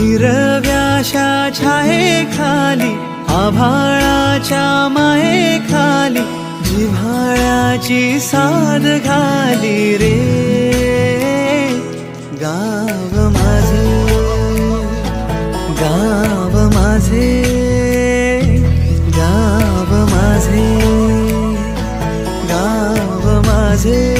हिरव्याशा छाये खाली आभाळाच्या माये खाली जिव्हाळ्याची साध घाली रे. गाव माझे गाव माझे गाव माझे गाव माझे.